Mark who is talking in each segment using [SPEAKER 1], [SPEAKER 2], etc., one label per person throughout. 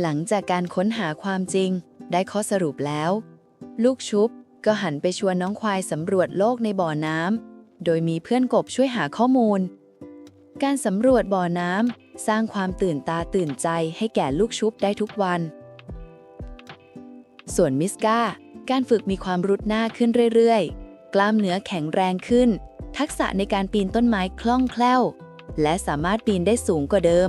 [SPEAKER 1] หลังจากการค้นหาความจริง ได้ข้อสรุปแล้ว ลูกชุบก็หันไปชวนน้องควายสำรวจโลกในบ่อน้ำโดยมีเพื่อนกบช่วยหาข้อมูล การสำรวจบ่อน้ำสร้างความตื่นตาตื่นใจให้แก่ลูกชุบได้ทุกวัน ส่วนมิสกาการฝึกมีความรุดหน้าขึ้นเรื่อยๆ กล้ามเนื้อแข็งแรงขึ้น ทักษะในการปีนต้นไม้คล่องแคล่ว และสามารถปีนได้สูงกว่าเดิม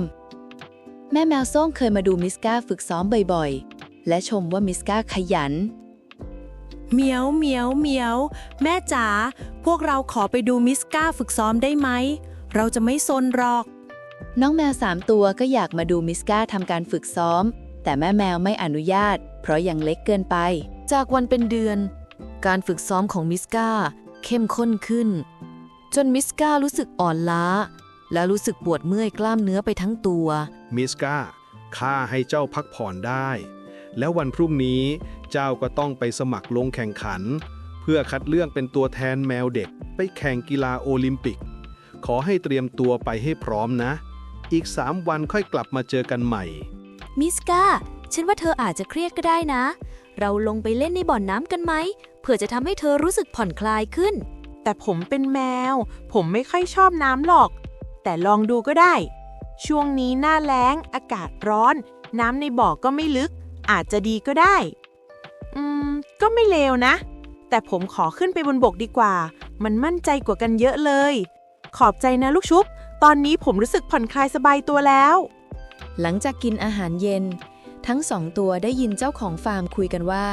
[SPEAKER 1] แม่แมวส้มเคยมาดูมิสกาฝึกซ้อมบ่อยๆ และชมว่ามิสกาขยัน
[SPEAKER 2] เหมียวเหมียวเหมียว แม่จ๋าพวกเราขอไปดูมิสก้าฝึกซ้อมได้ไหม เราจะไม่ซนหรอก
[SPEAKER 1] น้องแมวสามตัวก็อยากมาดูมิสกาทำการฝึกซ้อม แต่แม่แมวไม่อนุญาต เพราะยังเล็กเกินไป
[SPEAKER 3] จากวันเป็นเดือน การฝึกซ้อมของมิสกาเข้มข้นขึ้น จนมิสการู้สึกอ่อนล้า และรู้สึกปวดเมื่อยกล้ามเนื้อไปทั้งตัว
[SPEAKER 4] มิสกาข้าให้เจ้าพักผ่อนได้ แล้ววันพรุ่งนี้เจ้าก็ต้องไปสมัครลงแข่งขัน เพื่อคัดเลือกเป็นตัวแทนแมวเด็ก ไปแข่งกีฬาโอลิมปิก ขอให้เตรียมตัวไปให้พร้อมนะ อีกสามวันค่อยกลับมาเจอกันใหม่
[SPEAKER 5] มิสกาฉันว่าเธออาจจะเครียดก็ได้นะ เราลงไปเล่นในบ่อนน้ำกันไหมเพื่อจะทำให้เธอรู้สึกผ่อนคลายขึ้น
[SPEAKER 2] แต่ผมเป็นแมว ผมไม่ค่อยชอบน้ำหรอก แต่ลองดูก็ได้ ช่วงนี้หน้าแล้ง อากาศร้อน น้ำในบ่อก็ไม่ลึก อาจจะดีก็ได้ อืม ก็ไม่เลวนะ แต่ผมขอขึ้นไปบนบกดีกว่า มันมั่นใจกว่ากันเยอะเลย ขอบใจนะลูกชุบ ตอนนี้ผมรู้สึกผ่อนคลายสบายตัวแล้ว
[SPEAKER 1] หลังจากกินอาหารเย็น ทั้งสองตัวได้ยินเจ้าของฟาร์มคุยกันว่า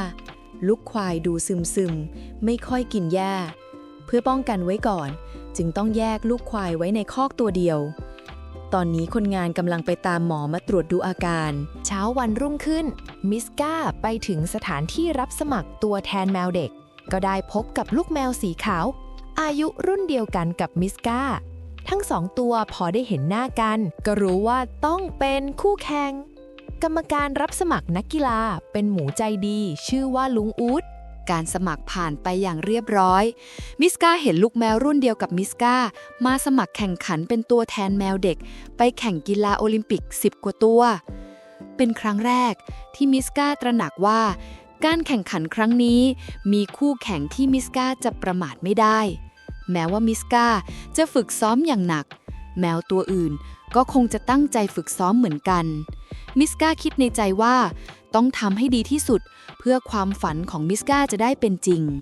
[SPEAKER 1] ลูกควายดูซึมซึมๆไม่ค่อยกินหญ้า เพื่อป้องกันไว้ก่อน จึงต้องแยกลูกควายไว้ในคอกตัวเดียว ตอนนี้คนงานกำลังไปตามหมอมาตรวจดูอาการ
[SPEAKER 6] เช้าวันรุ่งขึ้น มิสก้าไปถึงสถานที่รับสมัครตัวแทนแมวเด็ก ก็ได้พบกับลูกแมวสีขาว อายุรุ่นเดียวกันกับมิสก้าทั้งสองตัวพอได้เห็นหน้ากัน ก็รู้ว่าต้องเป็นคู่แข่งกรรมการรับสมัครนักกีฬาเป็นหมูใจดี ชื่อว่าลุงอูด
[SPEAKER 1] การสมัครผ่านไปอย่างเรียบร้อย มิสกาเห็นลูกแมวรุ่นเดียวกับมิสกามาสมัครแข่งขันเป็นตัวแทนแมวเด็ก ไปแข่งกีฬาโอลิมปิก 10 กว่าตัว เป็นครั้งแรกที่มิสกาตระหนักว่า การแข่งขันครั้งนี้ มีคู่แข่งที่มิสกาจะประมาทไม่ได้ แม้ว่ามิสกาจะฝึกซ้อมอย่างหนัก แมวตัวอื่นก็คงจะตั้งใจฝึกซ้อมเหมือนกัน มิสกาคิดในใจว่า ต้องทำให้ดีที่สุด เพื่อความฝันของมิสกาจะได้เป็นจริง